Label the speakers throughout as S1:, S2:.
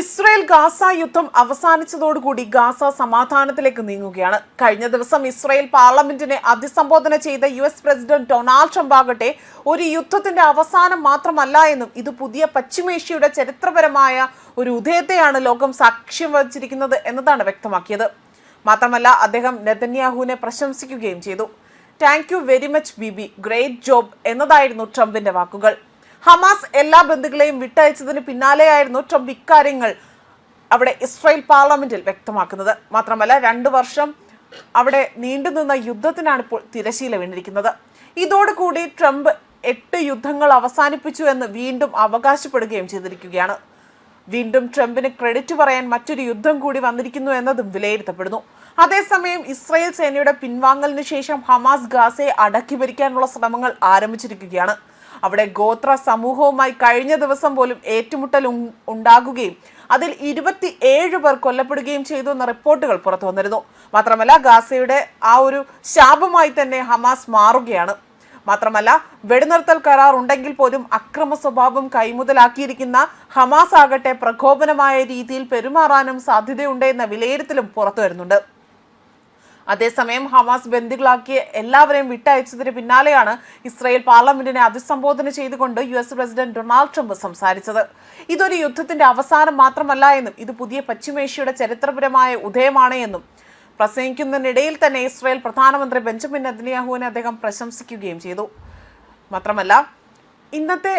S1: Israel Gaza യുദ്ധം അവസാനിച്ചതോടുകൂടി Gaza സമാധാനത്തിലേക്ക് നീങ്ങുകയാണ്. കഴിഞ്ഞ ദിവസം ഇസ്രയേൽ പാർലമെന്റിനെ അഭിസംബോധന ചെയ്ത U S president Donald Trump ആകട്ടെ ഒരു യുദ്ധത്തിന്റെ അവസാനം മാത്രമല്ല എന്നും ഇത് പുതിയ പശ്ചിമേഷ്യയുടെ ചരിത്രപരമായ ഒരു ഉദയത്തെയാണ് ലോകം സാക്ഷ്യം വഹിച്ചിരിക്കുന്നത് എന്നതാണ് വ്യക്തമാക്കിയത്. മാത്രമല്ല അദ്ദേഹം നെതന്യാഹുവിനെ പ്രശംസിക്കുകയും ചെയ്തു. Thank you very much be. Great job എന്നതായിരുന്നു ട്രംപിന്റെ വാക്കുകൾ. ഹമാസ് എല്ലാ ബന്ധുക്കളെയും വിട്ടയച്ചതിന് പിന്നാലെയായിരുന്നു ട്രംപ് ഇക്കാര്യങ്ങൾ അവിടെ ഇസ്രായേൽ പാർലമെന്റിൽ വ്യക്തമാക്കുന്നത്. മാത്രമല്ല രണ്ടു വർഷം അവിടെ നീണ്ടുനിന്ന യുദ്ധത്തിനാണ് ഇപ്പോൾ തിരശീല വീണിരിക്കുന്നത്. ഇതോടുകൂടി ട്രംപ് എട്ട് യുദ്ധങ്ങൾ അവസാനിപ്പിച്ചു എന്ന് വീണ്ടും അവകാശപ്പെടുകയും ചെയ്തിരിക്കുകയാണ്. വീണ്ടും ട്രംപിന് ക്രെഡിറ്റ് പറയാൻ മറ്റൊരു യുദ്ധം കൂടി വന്നിരിക്കുന്നു എന്നതും വിലയിരുത്തപ്പെടുന്നു. അതേസമയം ഇസ്രായേൽ സേനയുടെ പിൻവാങ്ങലിന് ശേഷം ഹമാസ് ഗാസയെ അടക്കി ഭരിക്കാനുള്ള ശ്രമങ്ങൾ ആരംഭിച്ചിരിക്കുകയാണ്. അവിടെ ഗോത്ര സമൂഹവുമായി കഴിഞ്ഞ ദിവസം പോലും ഏറ്റുമുട്ടൽ ഉണ്ടാകുകയും അതിൽ ഇരുപത്തി ഏഴ് പേർ കൊല്ലപ്പെടുകയും ചെയ്തു എന്ന റിപ്പോർട്ടുകൾ പുറത്തു വന്നിരുന്നു. മാത്രമല്ല ഗാസയുടെ ആ ഒരു ശാപമായി തന്നെ ഹമാസ് മാറുകയാണ്. മാത്രമല്ല വെടിനിർത്തൽ കരാർ ഉണ്ടെങ്കിൽ പോലും അക്രമ സ്വഭാവം കൈമുതലാക്കിയിരിക്കുന്ന ഹമാസ് ആകട്ടെ പ്രകോപനമായ രീതിയിൽ പെരുമാറാനും സാധ്യതയുണ്ട് എന്ന വിലയിരുത്തലും പുറത്തു വരുന്നുണ്ട്. അതേസമയം ഹമാസ് ബന്ദികളാക്കിയ എല്ലാവരെയും വിട്ടയച്ചതിന് പിന്നാലെയാണ് ഇസ്രായേൽ പാർലമെന്റിനെ അഭിസംബോധന ചെയ്തുകൊണ്ട് U S president Donald Trump സംസാരിച്ചത്. ഇതൊരു യുദ്ധത്തിന്റെ അവസാനം മാത്രമല്ല എന്നും ഇത് പുതിയ പശ്ചിമേഷ്യയുടെ ചരിത്രപരമായ ഉദയമാണ് എന്നും. പ്രസംഗിക്കുന്നതിനിടയിൽ തന്നെ ഇസ്രായേൽ പ്രധാനമന്ത്രി ബെഞ്ചമിൻ നെതന്യാഹുവിനെ അദ്ദേഹം പ്രശംസിക്കുകയും ചെയ്തു. മാത്രമല്ല ഇന്നത്തെ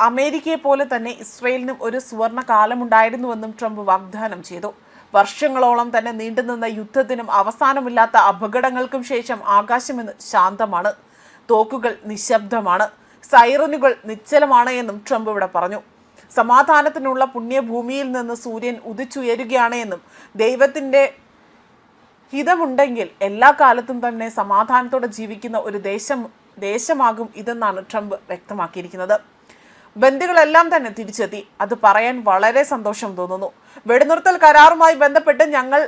S1: അമേരിക്കയെ പോലെ തന്നെ ഇസ്രയേലിനും ഒരു സുവർണ കാലമുണ്ടായിരുന്നുവെന്നും ട്രംപ് വാഗ്ദാനം ചെയ്തു. വർഷങ്ങളോളം തന്നെ നീണ്ടുനിന്ന യുദ്ധത്തിനും അവസാനമില്ലാത്ത അപകടങ്ങൾക്കും ശേഷം ആകാശമെന്ന് ശാന്തമാണ്. തോക്കുകൾ നിശബ്ദമാണ്. സൈറനുകൾ നിശ്ചലമാണ് എന്നും ട്രംപ് ഇവിടെ പറഞ്ഞു. സമാധാനത്തിനുള്ള പുണ്യഭൂമിയിൽ നിന്ന് സൂര്യൻ ഉദിച്ചുയരുകയാണ് എന്നും ദൈവത്തിന്റെ ഹിതമുണ്ടെങ്കിൽ എല്ലാ കാലത്തും തന്നെ സമാധാനത്തോടെ ജീവിക്കുന്ന ഒരു ദേശം ദേശമാകും ഇതെന്നാണ് ട്രംപ് വ്യക്തമാക്കിയിരിക്കുന്നത്. ബന്ദികളെല്ലാം തന്നെ തിരിച്ചെത്തി. അത് പറയാൻ വളരെ സന്തോഷം തോന്നുന്നു. വെടിനിർത്തൽ കരാറുമായി ബന്ധപ്പെട്ട് ഞങ്ങൾ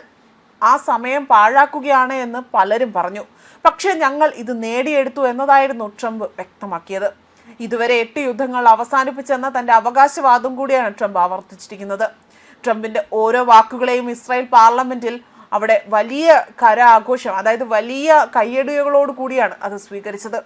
S1: ആ സമയം പാഴാക്കുകയാണ് എന്ന് പലരും പറഞ്ഞു. പക്ഷേ ഞങ്ങൾ ഇത് നേടിയെടുത്തു എന്നതായിരുന്നു ട്രംപ് വ്യക്തമാക്കിയത്. ഇതുവരെ എട്ട് യുദ്ധങ്ങൾ അവസാനിപ്പിച്ചെന്ന തന്റെ അവകാശവാദം കൂടിയാണ് ട്രംപ് ആവർത്തിച്ചിരിക്കുന്നത്. ട്രംപിന്റെ ഓരോ വാക്കുകളെയും ഇസ്രായേൽ പാർലമെന്റിൽ അവിടെ വലിയ കര ആഘോഷം അതായത് വലിയ കയ്യടികളോട് കൂടിയാണ് അത് സ്വീകരിച്ചത്.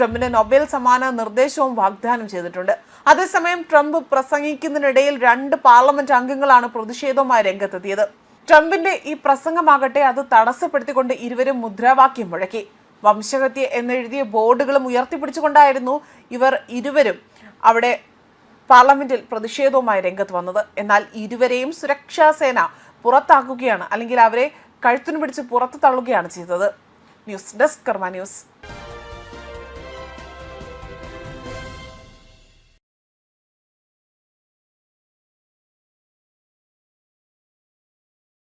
S1: ട്രംപിന് നൊബേൽ സമ്മാന നിർദ്ദേശവും വാഗ്ദാനം ചെയ്തിട്ടുണ്ട്. അതേസമയം ട്രംപ് പ്രസംഗിക്കുന്നതിനിടയിൽ രണ്ട് പാർലമെന്റ് അംഗങ്ങളാണ് പ്രതിഷേധവുമായി രംഗത്തെത്തിയത്. ട്രംപിന്റെ ഈ പ്രസംഗമാകട്ടെ അത് തടസ്സപ്പെടുത്തിക്കൊണ്ട് ഇരുവരും മുദ്രാവാക്യം മുഴക്കി. വംശഹത്യ എന്നെഴുതിയ ബോർഡുകളും ഉയർത്തിപ്പിടിച്ചുകൊണ്ടായിരുന്നു ഇവർ ഇരുവരും അവിടെ പാർലമെന്റിൽ പ്രതിഷേധവുമായി രംഗത്ത് വന്നത്. എന്നാൽ ഇരുവരെയും സുരക്ഷാ സേന പുറത്താക്കുകയാണ് അല്ലെങ്കിൽ അവരെ കഴുത്തിനു പിടിച്ച് പുറത്തു തള്ളുകയാണ് ചെയ്തത്. News desk Karma news.